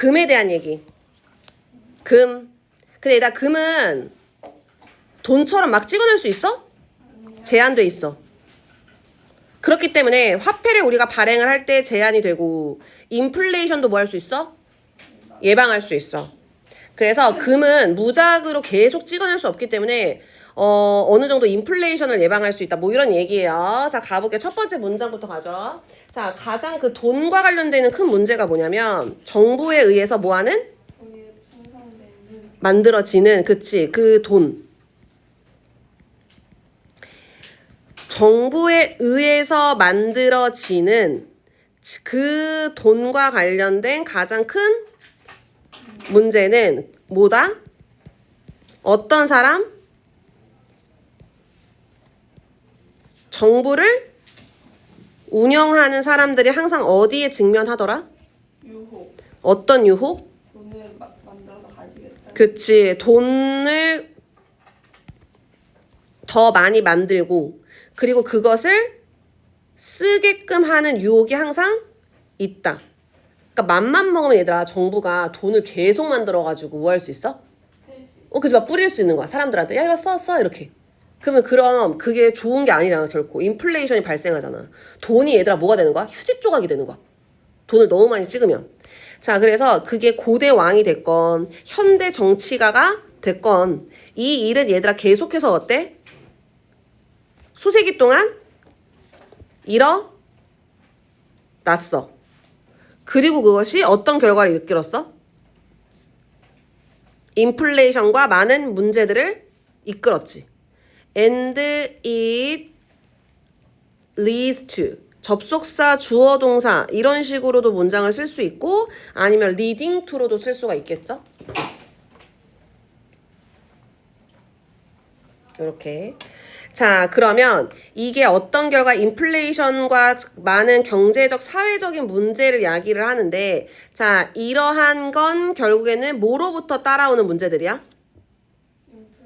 금에 대한 얘기. 금. 근데 얘들아, 금은 돈처럼 막 찍어낼 수 있어? 제한돼 있어. 그렇기 때문에 화폐를 우리가 발행을 할 때 제한이 되고 인플레이션도 뭐 할 수 있어? 예방할 수 있어. 그래서 금은 무작위로 계속 찍어낼 수 없기 때문에 어, 어느 정도 인플레이션을 예방할 수 있다. 뭐 이런 얘기예요. 자, 가볼게요. 첫 번째 문장부터 가죠. 자, 가장 그 돈과 관련되는 큰 문제가 뭐냐면 정부에 의해서 뭐 하는? 만들어지는 그치 그 돈. 정부에 의해서 만들어지는 그 돈과 관련된 가장 큰 문제는 뭐다? 어떤 사람? 정부를 운영하는 사람들이 항상 어디에 직면하더라? 유혹 어떤 유혹? 돈을 마, 만들어서 가지겠다. 그치. 돈을 더 많이 만들고, 그리고 그것을 쓰게끔 하는 유혹이 항상 있다. 그러니까 맘만 먹으면 얘들아, 정부가 돈을 계속 만들어가지고 뭐 할 수 있어? 어, 그지 막 뿌릴 수 있는 거야. 사람들한테. 야, 이거 써, 써. 이렇게. 그러면 그럼 그게 좋은 게 아니잖아, 결코. 인플레이션이 발생하잖아. 돈이 얘들아 뭐가 되는 거야? 휴지 조각이 되는 거야. 돈을 너무 많이 찍으면. 자, 그래서 그게 고대 왕이 됐건, 현대 정치가가 됐건, 이 일은 얘들아 계속해서 어때? 수세기 동안 일어났어. 그리고 그것이 어떤 결과를 이끌었어? 인플레이션과 많은 문제들을 이끌었지. And it leads to 접속사, 주어, 동사 이런 식으로도 문장을 쓸 수 있고 아니면 leading to로도 쓸 수가 있겠죠. 이렇게. 자, 그러면 이게 어떤 결과 인플레이션과 많은 경제적, 사회적인 문제를 야기를 하는데 자, 이러한 건 결국에는 뭐로부터 따라오는 문제들이야?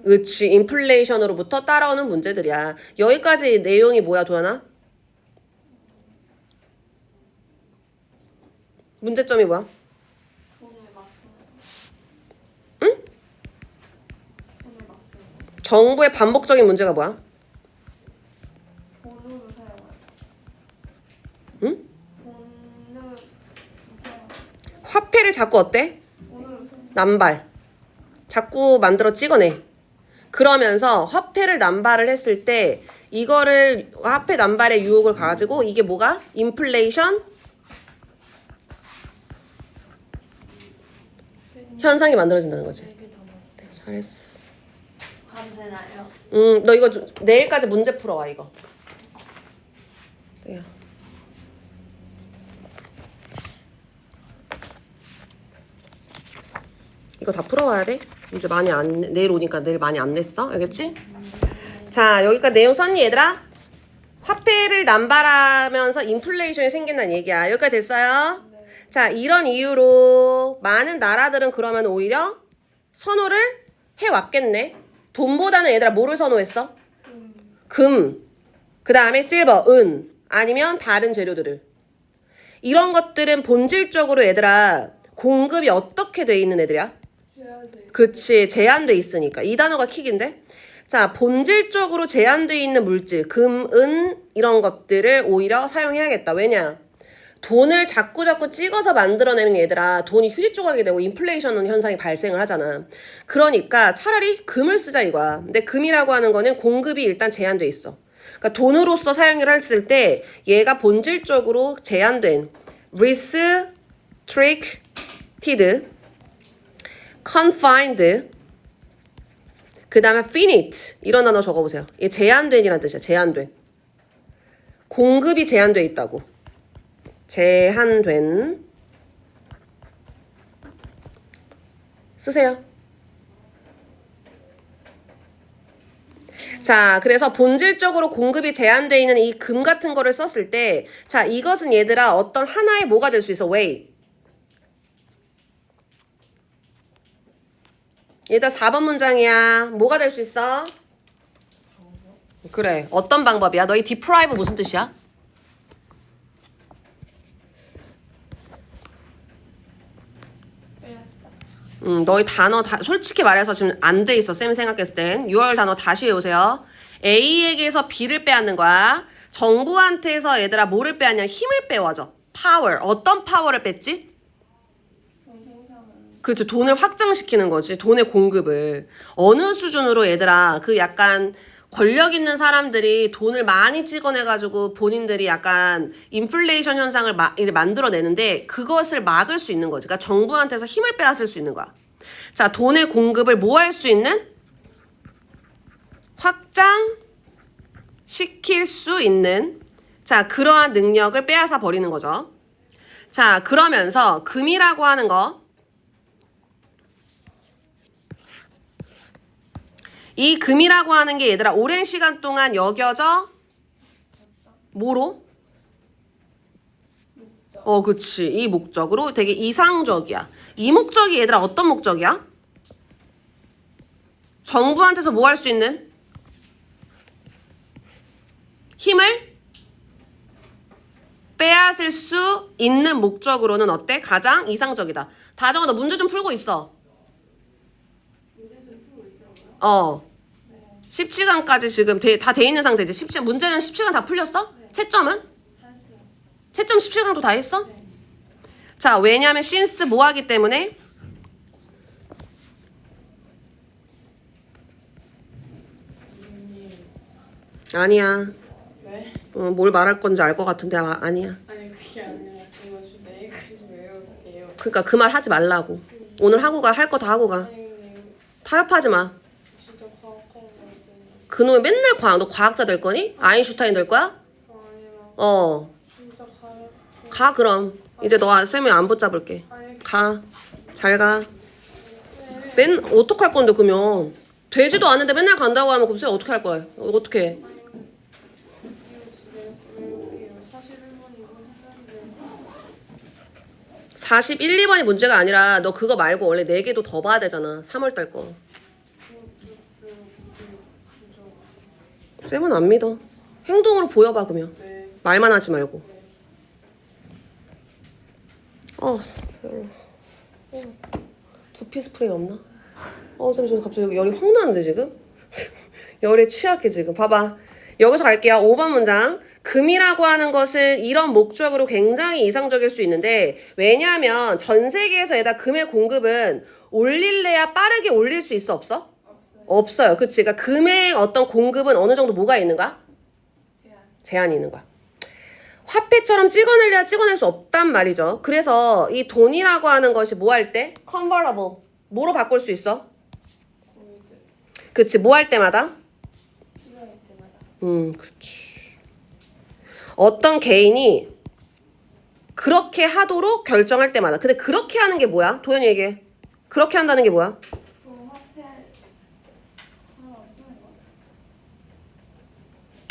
그치, 인플레이션으로부터 따라오는 문제들이야. 여기까지 내용이 뭐야, 도연아? 문제점이 뭐야? 응? 정부의 반복적인 문제가 뭐야? 응? 화폐를 자꾸 어때? 남발. 자꾸 만들어 찍어내. 그러면서 화폐를 남발을 했을 때 이거를 화폐 남발의 유혹을 가지고 이게 뭐가? 인플레이션 현상이 만들어진다는 거지. 더 많대. 잘했어. 음, 너 이거 주- 내일까지 문제 풀어와 이거. 네. 이거 다 풀어와야 돼. 이제 많이 안 내- 내일 오니까 내일 많이 안 냈어. 알겠지? 자, 여기까지 내용 썼니 얘들아? 화폐를 남발하면서 인플레이션이 생긴다는 얘기야. 여기까지 됐어요? 자, 이런 이유로 많은 나라들은 그러면 오히려 선호를 해왔겠네. 돈보다는 얘들아 뭐를 선호했어? 금. 그 다음에 실버, 은. 아니면 다른 재료들을. 이런 것들은 본질적으로 얘들아 공급이 어떻게 돼 있는 애들이야? 그치 제한돼 있으니까. 이 단어가 킥인데? 자 본질적으로 제한돼 있는 물질 금, 은 이런 것들을 오히려 사용해야겠다. 왜냐? 돈을 자꾸 자꾸 찍어서 만들어내는 얘들아. 돈이 휴지 조각이 되고 인플레이션 현상이 발생을 하잖아. 그러니까 차라리 금을 쓰자 이거야. 근데 금이라고 하는 거는 공급이 일단 제한돼 있어. 그러니까 돈으로서 사용을 했을 때 얘가 본질적으로 제한된 restricted confined 그 다음에 finite 이런 단어 적어보세요. 이게 제한된이란 뜻이야. 제한된. 공급이 제한돼 있다고. 제한된 쓰세요. 자, 그래서 본질적으로 공급이 제한돼 있는 이 금 같은 거를 썼을 때, 자, 이것은 얘들아 어떤 하나의 뭐가 될 수 있어? way. 얘들아 4번 문장이야. 뭐가 될 수 있어? 그래. 어떤 방법이야? 너희 deprive 무슨 뜻이야? 음, 너희 단어 다 솔직히 말해서 지금 안 돼 있어. 쌤 생각했을 땐 6월 단어 다시 외우세요. A에게서 B를 빼앗는 거야. 정부한테서 얘들아 뭐를 빼앗냐? 힘을 빼와줘. 파워. 어떤 파워를 뺐지? 그렇죠. 돈을 확장시키는 거지. 돈의 공급을. 어느 수준으로 얘들아, 그 약간 권력 있는 사람들이 돈을 많이 찍어내가지고 본인들이 약간 인플레이션 현상을 마, 이제 만들어내는데 그것을 막을 수 있는 거지. 그러니까 정부한테서 힘을 빼앗을 수 있는 거야. 자, 돈의 공급을 뭐 할 수 있는? 확장 시킬 수 있는 자, 그러한 능력을 빼앗아 버리는 거죠. 자, 그러면서 금이라고 하는 거 이 금이라고 하는 게 얘들아 오랜 시간 동안 여겨져 뭐로? 어, 그치. 이 목적으로 되게 이상적이야. 이 목적이 얘들아 어떤 목적이야? 정부한테서 뭐 할 수 있는? 힘을 빼앗을 수 있는 목적으로는 어때? 가장 이상적이다. 다정아, 너 문제 좀 풀고 있어. 어. 17강까지 지금 다 돼 있는 상태지. 17, 문제는 17강 다 풀렸어? 채점은? 다 했어요. 채점 17강도 다 했어? 네. 자, 왜냐면 신스 뭐 하기 때문에? 아니야. 왜? 어, 뭘 말할 건지 알 것 같은데 아, 아니야. 아니 그게 아니라 이거 좀 내일까지 외울게요. 그러니까 그 말 하지 말라고. 오늘 하고 가. 할 거 다 하고 가. 타협하지 마. 그놈의 맨날 과학. 너 과학자 될 거니? 아인슈타인 될 거야? 거 아니라 어. 진짜 과학 가 그럼. 이제 너 쌤이 안 붙잡을게. 가. 잘 가. 왜? 맨 어떡할 건데 그러면 되지도 않는데 맨날 간다고 하면 그럼 쌤 어떻게 할 거야? 어떻게 해? 이거 집에 외울게요. 사실 1번 이거 했는데 41, 2번이 문제가 아니라 너 그거 말고 원래 4개도 더 봐야 되잖아. 3월 달 거. 그것도 외우고 진짜 쌤은 안 믿어. 행동으로 보여봐 그러면. 네. 말만 하지 말고. 어, 별로. 어, 두피 스프레이 없나? 어, 쌤 지금 갑자기 열이 확 나는데 지금? 열에 취약해 지금. 봐봐. 여기서 갈게요. 5번 문장. 금이라고 하는 것은 이런 목적으로 굉장히 이상적일 수 있는데 왜냐하면 전 세계에서 에다 금의 공급은 올릴래야 빠르게 올릴 수 있어 없어? 없어요. 그치? 그러니까 금의 어떤 공급은 어느 정도 뭐가 있는 거야? 제한이 있는 거야. 화폐처럼 찍어내려야 찍어낼 수 없단 말이죠. 그래서 이 돈이라고 하는 것이 뭐 할 때? convertible. 뭐로 바꿀 수 있어? 그치, 뭐 할 때마다? 음, 그렇지. 어떤 개인이 그렇게 하도록 결정할 때마다. 근데 그렇게 하는 게 뭐야? 도현이 얘기해. 그렇게 한다는 게 뭐야? 그 화폐 하나 없어요.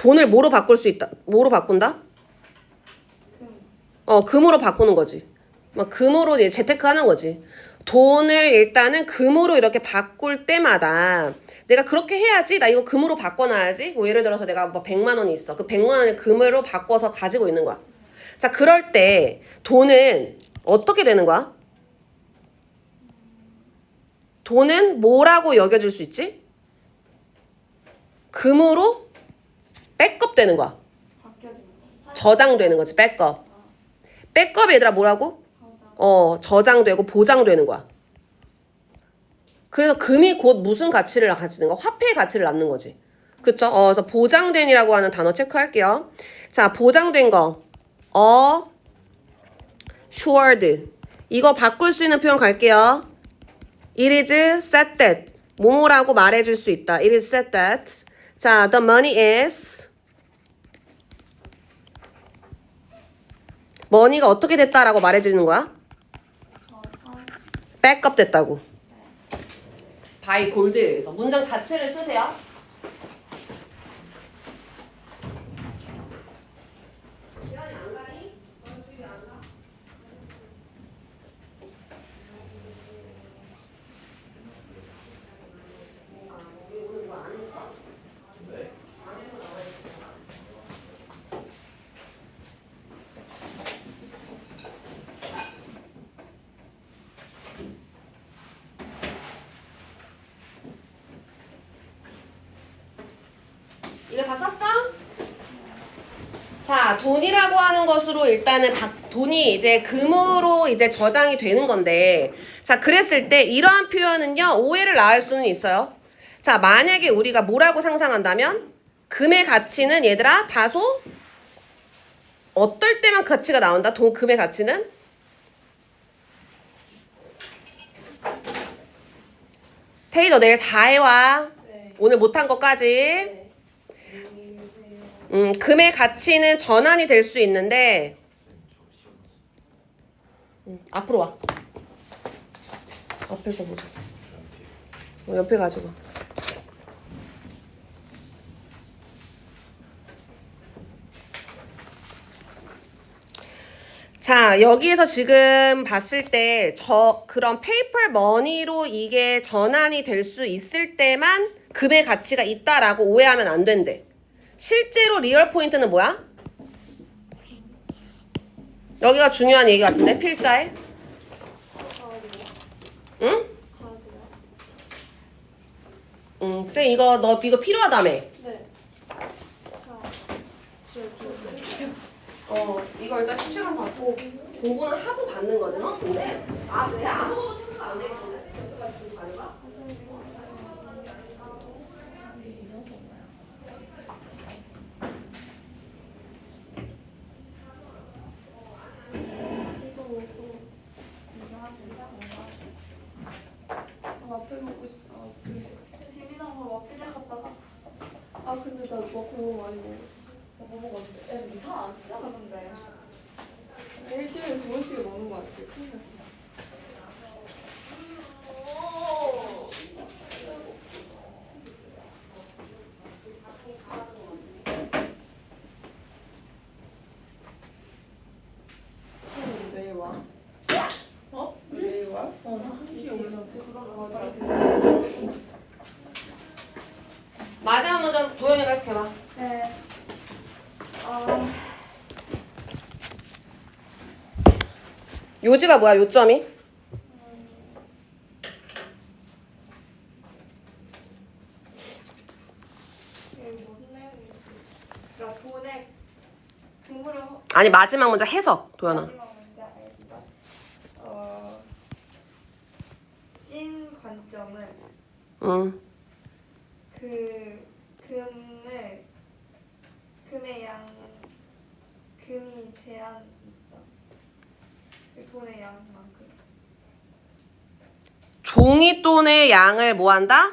돈을 뭐로 바꿀 수 있다? 뭐로 바꾼다? 어, 금으로 바꾸는 거지. 막 금으로 이제 재테크 하는 거지. 돈을 일단은 금으로 이렇게 바꿀 때마다 내가 그렇게 해야지. 나 이거 금으로 바꿔놔야지. 뭐 예를 들어서 내가 뭐 100만 원이 있어. 그 100만 원을 금으로 바꿔서 가지고 있는 거야. 자, 그럴 때 돈은 어떻게 되는 거야? 돈은 뭐라고 여겨질 수 있지? 금으로 백업 되는 거야. 저장되는 거지, 백업. 백업이 얘들아 뭐라고? 어, 저장되고 보장되는 거야. 그래서 금이 곧 무슨 가치를 가지는 거? 화폐의 가치를 낳는 거지. 그쵸? 어, 그래서 보장된이라고 하는 단어 체크할게요. 자, 보장된 거. 어, assured. 이거 바꿀 수 있는 표현 갈게요. It is said that. 뭐뭐라고 말해줄 수 있다. It is said that. 자, the money is. 머니가 어떻게 됐다라고 말해주는 거야? 백업 됐다고. 바이 골드에 의해서 문장 자체를 쓰세요. 시간이 안 가니? 너희들이 안 가? 자, 돈이라고 하는 것으로 일단은 박- 돈이 이제 금으로 이제 저장이 되는 건데, 자, 그랬을 때 이러한 표현은요, 오해를 낳을 수는 있어요. 자, 만약에 우리가 뭐라고 상상한다면, 금의 가치는 얘들아, 다소, 어떨 때만 가치가 나온다? 돈, 금의 가치는? 테이, 너 내일 다 해와. 네. 오늘 못한 것까지. 네. 음, 금의 가치는 전환이 될 수 있는데 음, 앞으로 와. 앞에서 보자. 어, 옆에 가지고. 자, 여기에서 지금 봤을 때 저 그런 페이퍼 머니로 이게 전환이 될 수 있을 때만 금의 가치가 있다라고 오해하면 안 된대. 실제로 리얼 포인트는 뭐야? 여기가 중요한 얘기 같은데 필자에. 응? 응, 쌤 이거 너 이거 필요하다며. 네. 어, 이거 일단 10시간 받고 공부는 하고 받는 거지, 너? 근데 아, 왜 아무것도 생각 안되겠는데? 여기까지 주고 가는 거야? 이거 먹고 아, 와플 먹고 싶다. 와플. 재민아 뭐 와플 갔다가 아 와플 너무 많이 먹었어. 나뭐 먹었는데? 야 근데. 일주일에 두 번씩 먹는 거 같아. 큰일 났어. 형 내일 와? 어? 내일 와? 어, 나 한시에 오는데 그럼 맞아. 마지막 문제 도현이가 해석해봐. 네. 어, 요지가 뭐야, 요점이? 아니, 마지막 문제 해석. 어, 찐 관점은 응. 그 금을 금의 양 금이 제한 돈의 양만큼 종이돈의 양을 뭐 한다?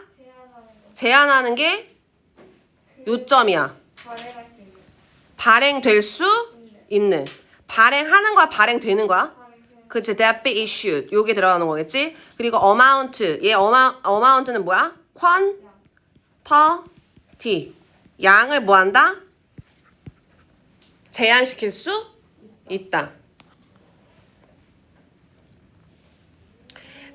제한하는 게그 요점이야. 발행할 수 있는 발행될 수 있는 있는. 발행하는 거야, 발행되는 거야? 발행 그치, that be issued. 요게 들어가는 거겠지? 그리고 amount. 얘 어마, amount는 뭐야? quantity. 양을 뭐 한다? 제한시킬 수 있다.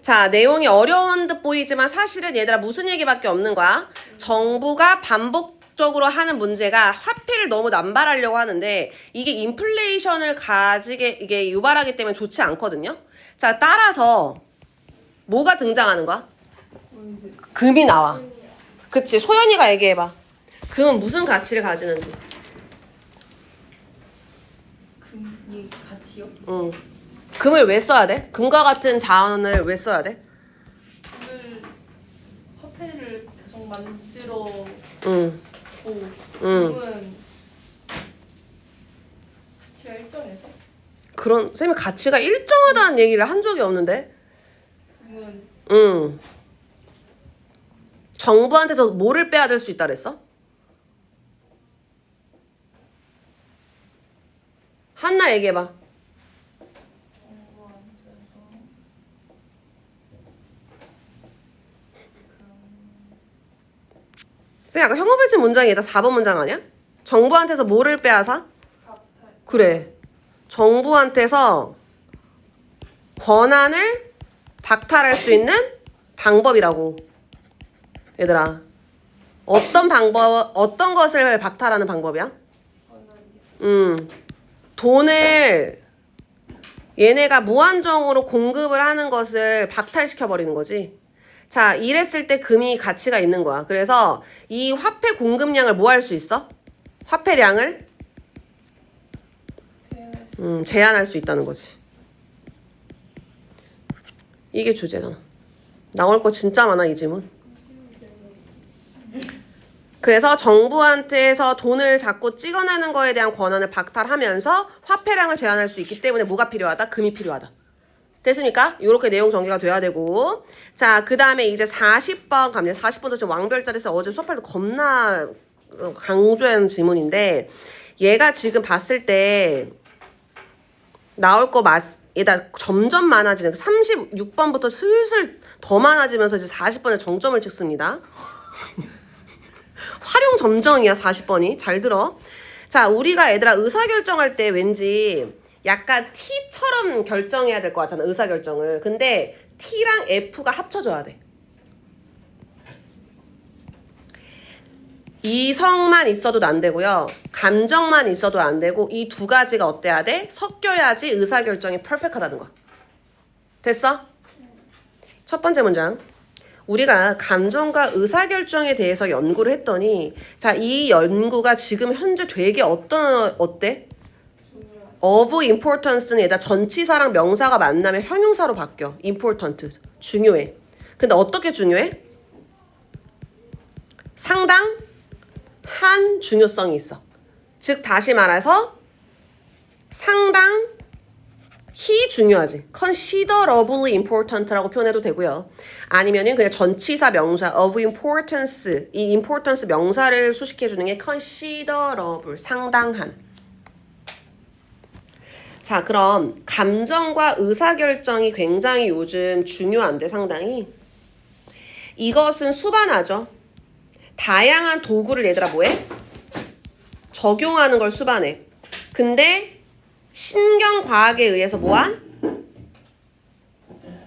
자, 내용이 어려운 듯 보이지만 사실은 얘들아 무슨 얘기밖에 없는 거야? 정부가 반복적으로 하는 문제가 화폐를 너무 남발하려고 하는데 이게 인플레이션을 가지게 이게 유발하기 때문에 좋지 않거든요. 자, 따라서 뭐가 등장하는 거야? 금이 나와. 그치, 소연이가 얘기해봐. 금은 무슨 가치를 가지는지. 금 이 가치요? 응. 금을 왜 써야 돼? 금과 같은 자원을 왜 써야 돼? 금을 화폐를 계속 만들어 응. 고 응. 금은 가치가 일정해서 그런 쌤이 가치가 일정하다는 얘기를 한 적이 없는데. 금은 응. 정부한테서 뭐를 빼앗을 수 있다 그랬어? 한나 얘기해봐. 쌤 아까 형어배치 문장이 다 4번 문장 아니야? 정부한테서 뭐를 빼앗아? 그래. 정부한테서 권한을 박탈할 수 있는 방법이라고. 얘들아. 어떤 방법, 어떤 것을 박탈하는 방법이야? 음. 돈을 얘네가 무한정으로 공급을 하는 것을 박탈시켜 버리는 거지. 자, 이랬을 때 금이 가치가 있는 거야. 그래서 이 화폐 공급량을 뭐 할 수 있어? 화폐량을 음, 제한할 수 있다는 거지. 이게 주제잖아. 나올 거 진짜 많아 이 질문. 그래서 정부한테서 돈을 자꾸 찍어내는 거에 대한 권한을 박탈하면서 화폐량을 제한할 수 있기 때문에 뭐가 필요하다? 금이 필요하다. 됐습니까? 이렇게 내용 정리가 돼야 되고 자 그 다음에 이제 40번 갑니다. 40번도 지금 왕별자리에서 어제 수업할 때 겁나 어, 강조한 질문인데 얘가 지금 봤을 때 나올 거 맞, 얘다 점점 많아지는 36번부터 슬슬 더 많아지면서 이제 40번에 정점을 찍습니다. 활용 점정이야 40번이 잘 들어. 자 우리가 얘들아 의사결정할 때 왠지 약간 T처럼 결정해야 될 것 같잖아 의사 결정을. 근데 T랑 F가 합쳐져야 돼. 이성만 있어도 안 되고요. 감정만 있어도 안 되고 이 두 가지가 어때야 돼? 섞여야지 의사결정이 퍼펙트하다는 거. 됐어? 첫 번째 문장. 우리가 감정과 의사결정에 대해서 연구를 했더니 자, 이 연구가 지금 현재 되게 어떤 어때? Of importance는 얘다 전치사랑 명사가 만나면 형용사로 바뀌어. important. 중요해. 근데 어떻게 중요해? 상당 한 중요성이 있어. 즉 다시 말해서 상당 히 중요하지. considerably important라고 표현해도 되고요. 아니면은 그냥 전치사 명사 of importance 이 importance 명사를 수식해 주는 게 considerable 상당한. 자, 그럼 감정과 의사결정이 굉장히 요즘 중요한데 상당히 이것은 수반하죠. 다양한 도구를 얘들아 뭐해? 적용하는 걸 수반해. 근데 신경과학에 의해서 뭐한?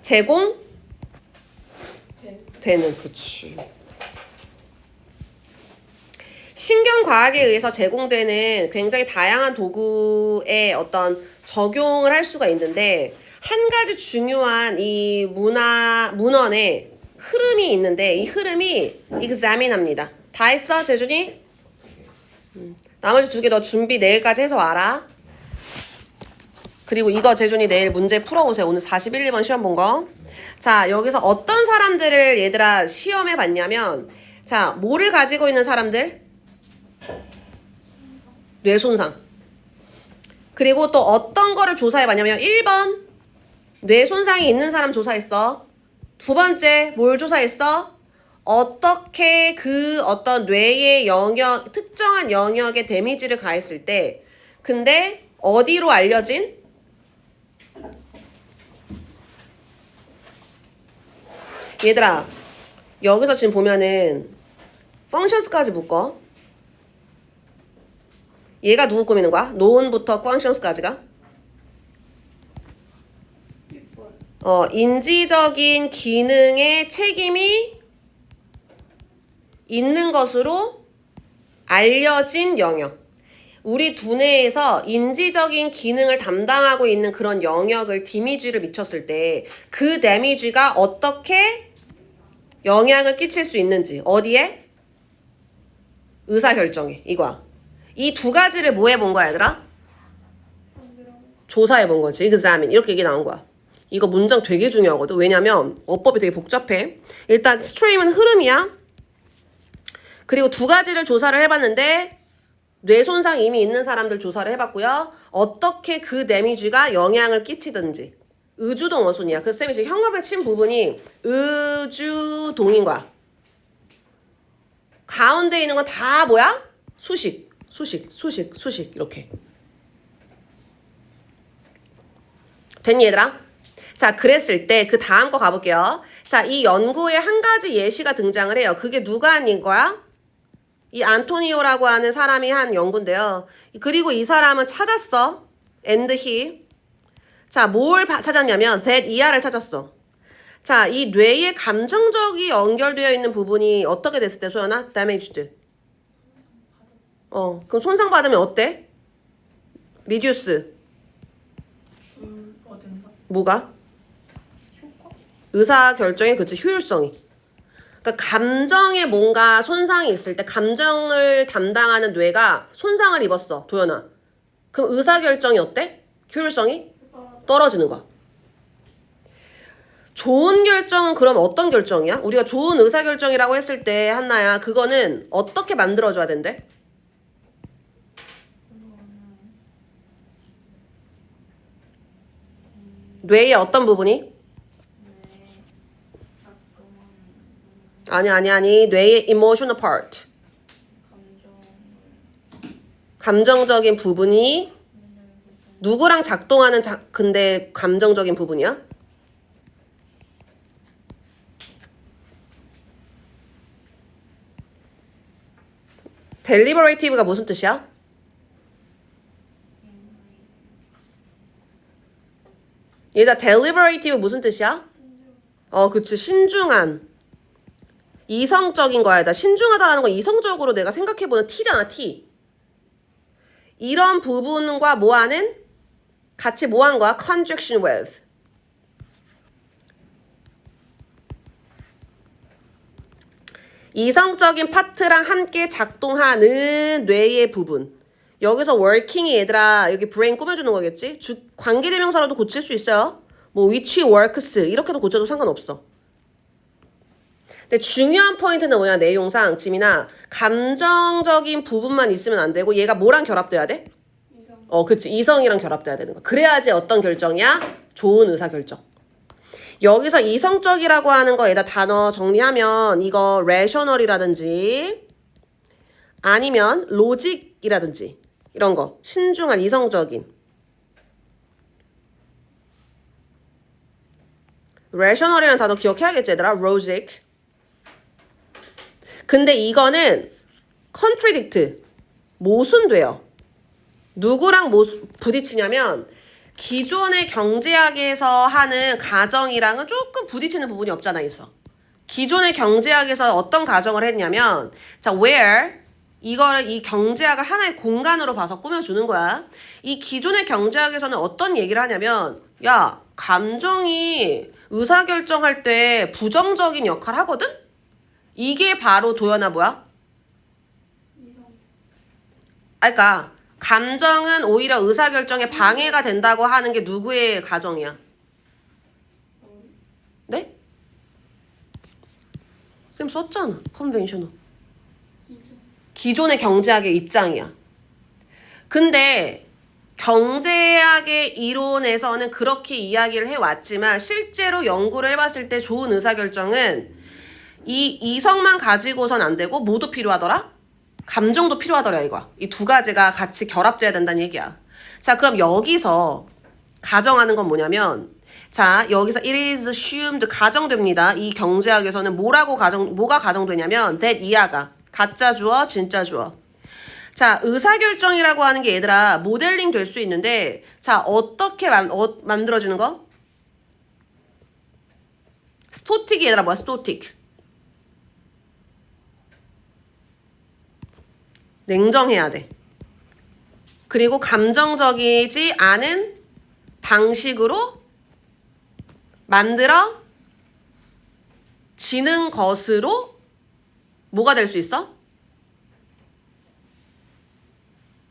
제공? 되는 그치. 신경과학에 의해서 제공되는 굉장히 다양한 도구의 어떤 적용을 할 수가 있는데 한 가지 중요한 이 문화 문헌에 흐름이 있는데 이 흐름이 examine합니다. 다 했어, 재준이? 음, 나머지 두 개 너 준비 내일까지 해서 와라. 그리고 이거 재준이 내일 문제 풀어오세요. 오늘 41, 2번 시험 본 거. 자, 여기서 어떤 사람들을 얘들아 시험해 봤냐면 자, 뭐를 가지고 있는 사람들? 뇌손상. 그리고 또 어떤 거를 조사해 봤냐면 1번 뇌 손상이 있는 사람 조사했어. 두 번째 뭘 조사했어? 어떻게 그 어떤 뇌의 영역 특정한 영역에 데미지를 가했을 때 근데 어디로 알려진 얘들아 여기서 지금 보면은 functions까지 묶어 얘가 누구 꾸미는 거야? 노은부터 이뻐요. 어, 인지적인 기능에 책임이 있는 것으로 알려진 영역. 우리 두뇌에서 인지적인 기능을 담당하고 있는 그런 영역을 데미지를 미쳤을 때 그 데미지가 어떻게 영향을 끼칠 수 있는지 어디에? 의사결정에 이거야. 이 두 가지를 뭐 해본 거야 얘들아? 조사해 본 거지. examine. 이렇게 얘기 나온 거야. 이거 문장 되게 중요하거든. 왜냐면 어법이 되게 복잡해. 일단 스트림은 흐름이야. 그리고 두 가지를 조사를 해봤는데 뇌 손상 이미 있는 사람들 조사를 해봤고요. 어떻게 그 데미지가 영향을 끼치든지. 의주동 어순이야. 그 쌤이 지금 형광펜 친 부분이 의주동인 거야. 가운데 있는 건 다 뭐야? 수식, 수식, 수식, 수식 이렇게. 됐니 얘들아? 자, 그랬을 때 그 다음 거 가볼게요. 자, 이 연구에 한 가지 예시가 등장을 해요. 그게 누가 한 거야? 이 안토니오라고 하는 사람이 한 연구인데요. 그리고 이 사람은 찾았어. and he. 자, 뭘 바- 찾았냐면 that 이하를 찾았어. 자, 이 뇌에 감정적이 연결되어 있는 부분이 어떻게 됐을 때 소연아? damaged. 어, 그럼 손상 받으면 어때? reduce. 줄어든다. 뭐가? 의사 결정의 그치 효율성이. 그러니까 감정에 뭔가 손상이 있을 때 감정을 담당하는 뇌가 손상을 입었어 도연아. 그럼 의사 결정이 어때? 효율성이 떨어지는 거야. 좋은 결정은 그럼 어떤 결정이야? 우리가 좋은 의사 결정이라고 했을 때 한나야 그거는 어떻게 만들어줘야 된대? 뇌의 어떤 부분이? 아니 아니 아니 뇌의 emotional part 감정적인 부분이 누구랑 작동하는 자, 근데 감정적인 부분이야? 델리버레이티브가 무슨 뜻이야? 얘다 델리버레이티브 무슨 뜻이야? 어, 그치. 신중한. 이성적인 거야. 나 신중하다라는 건 이성적으로 내가 생각해보는 T잖아, T. 이런 부분과 뭐하는? 같이 뭐한 거야? conjunction with. 이성적인 파트랑 함께 작동하는 뇌의 부분. 여기서 working이 얘들아 여기 브레인 꾸며주는 거겠지? 주, 관계대명사로도 고칠 수 있어요. 뭐 which works 이렇게도 고쳐도 상관없어. 근데 중요한 포인트는 뭐냐 내용상 지민아 감정적인 부분만 있으면 안 되고 얘가 뭐랑 결합돼야 돼? 어, 그치. 이성이랑 결합돼야 되는 거야. 그래야지 어떤 결정이야? 좋은 의사결정. 여기서 이성적이라고 하는 거에다 단어 정리하면 이거 rational이라든지 아니면 logic이라든지 이런 거. 신중한 이성적인. rational이라는 단어 기억해야겠지, 얘들아. logic. 근데 이거는 contradict. 모순돼요. 누구랑 모수, 부딪히냐면 기존의 경제학에서 하는 가정이랑은 조금 부딪히는 부분이 없잖아 있어. 기존의 경제학에서 어떤 가정을 했냐면 자 where 이거를 이 경제학을 하나의 공간으로 봐서 꾸며주는 거야. 이 기존의 경제학에서는 어떤 얘기를 하냐면 야 감정이 의사결정할 때 부정적인 역할 하거든? 이게 바로 도연아 뭐야? 아, 그러니까 감정은 오히려 의사결정에 방해가 된다고 하는 게 누구의 가정이야? 네? 쌤 썼잖아. 컨벤셔널. 기존의 경제학의 입장이야. 근데 경제학의 이론에서는 그렇게 이야기를 해왔지만 실제로 연구를 해봤을 때 좋은 의사결정은 이 이성만 가지고선 안 되고 뭐도 필요하더라? 감정도 필요하더라 이거야. 이 두 가지가 같이 결합돼야 된다는 얘기야. 자 그럼 여기서 가정하는 건 뭐냐면 자 여기서 it is assumed 가정됩니다. 이 경제학에서는 뭐라고 가정 뭐가 가정되냐면 that 이하가 가짜 주어 진짜 주어. 자 의사결정이라고 하는 게 얘들아 모델링 될 수 있는데 자 어떻게 만, 어, 만들어지는 거? 스토틱이 얘들아 뭐야 스토틱. 냉정해야 돼. 그리고 감정적이지 않은 방식으로 만들어 지는 것으로 뭐가 될 수 있어?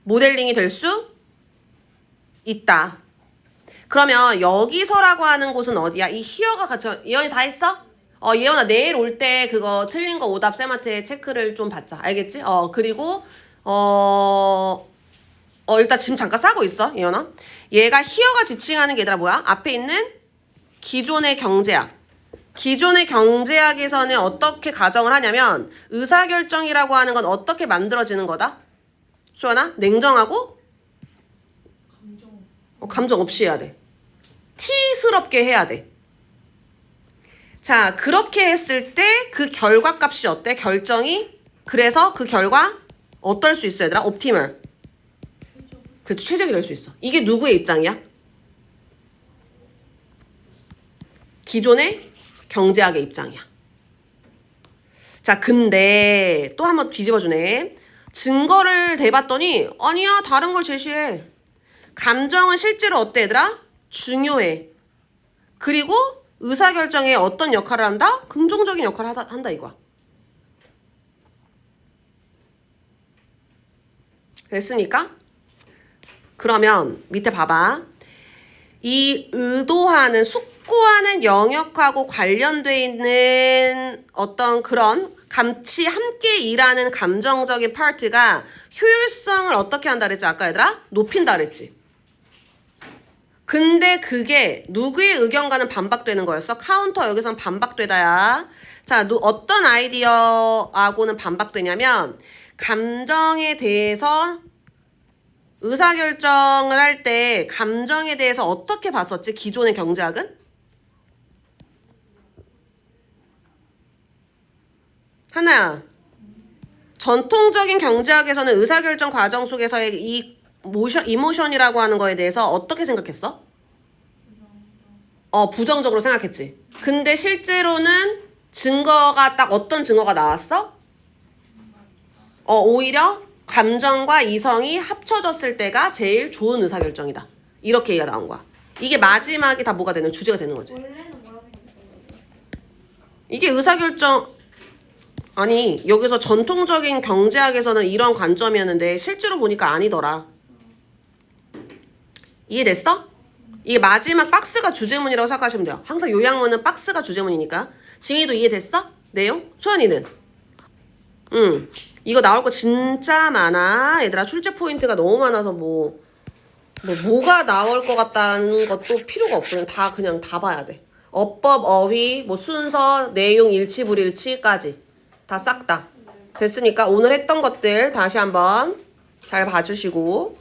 모델링이 될 수 있다. 그러면 여기서라고 하는 곳은 어디야? 이 히어가 같이 예언이 다 했어? 어 예언아 내일 올 때 그거 틀린 거 오답 쌤한테 체크를 좀 받자. 알겠지? 어 그리고 어, 어, 일단 지금 잠깐 싸고 있어, 이현아. 얘가 히어가 지칭하는 게 얘들아 뭐야? 앞에 있는 기존의 경제학. 기존의 경제학에서는 어떻게 가정을 하냐면 의사결정이라고 하는 건 어떻게 만들어지는 거다? 수연아? 냉정하고 감정. 어, 감정 없이 해야 돼. 티스럽게 해야 돼. 자, 그렇게 했을 때 그 결과 값이 어때? 결정이? 그래서 그 결과 어떨 수 있어, 얘들아? 옵티멀. 그렇지, 최적이 될 수 있어. 이게 누구의 입장이야? 기존의 경제학의 입장이야. 자, 근데 또 한번 뒤집어 주네. 증거를 대봤더니 아니야, 다른 걸 제시해. 감정은 실제로 어때, 얘들아? 중요해. 그리고 의사결정에 어떤 역할을 한다? 긍정적인 역할을 하다, 한다 이거야. 됐습니까? 그러면 밑에 봐봐. 이 의도하는 숙 고하는 영역하고 관련돼 있는 어떤 그런 같이 함께 일하는 감정적인 파트가 효율성을 어떻게 한다 그랬지 아까 얘들아? 높인다 그랬지. 근데 그게 누구의 의견과는 반박되는 거였어? 카운터 여기선 반박되다야. 자, 누, 어떤 아이디어하고는 반박되냐면 감정에 대해서 의사결정을 할 때 감정에 대해서 어떻게 봤었지? 기존의 경제학은? 하나야. 전통적인 경제학에서는 의사결정 과정 속에서의 이 모션, 이모션이라고 하는 거에 대해서 어떻게 생각했어? 어, 부정적으로 생각했지. 근데 실제로는 증거가 딱 어떤 증거가 나왔어? 어, 오히려 감정과 이성이 합쳐졌을 때가 제일 좋은 의사결정이다. 이렇게 얘기가 나온 거야. 이게 마지막에 다 뭐가 되는 주제가 되는 거지. 이게 의사결정 아니 여기서 전통적인 경제학에서는 이런 관점이었는데 실제로 보니까 아니더라. 이해됐어? 이게 마지막 박스가 주제문이라고 생각하시면 돼요. 항상 요양문은 박스가 주제문이니까. 지민이도 이해됐어? 내용? 소연이는? 응. 이거 나올 거 진짜 많아. 얘들아 출제 포인트가 너무 많아서 뭐, 뭐 뭐가 나올 것 같다는 것도 필요가 없어. 그냥 다 그냥 다 봐야 돼. 어법, 어휘, 뭐 순서, 내용 일치 불일치까지 다 싹 다. 됐으니까 오늘 했던 것들 다시 한번 잘 봐주시고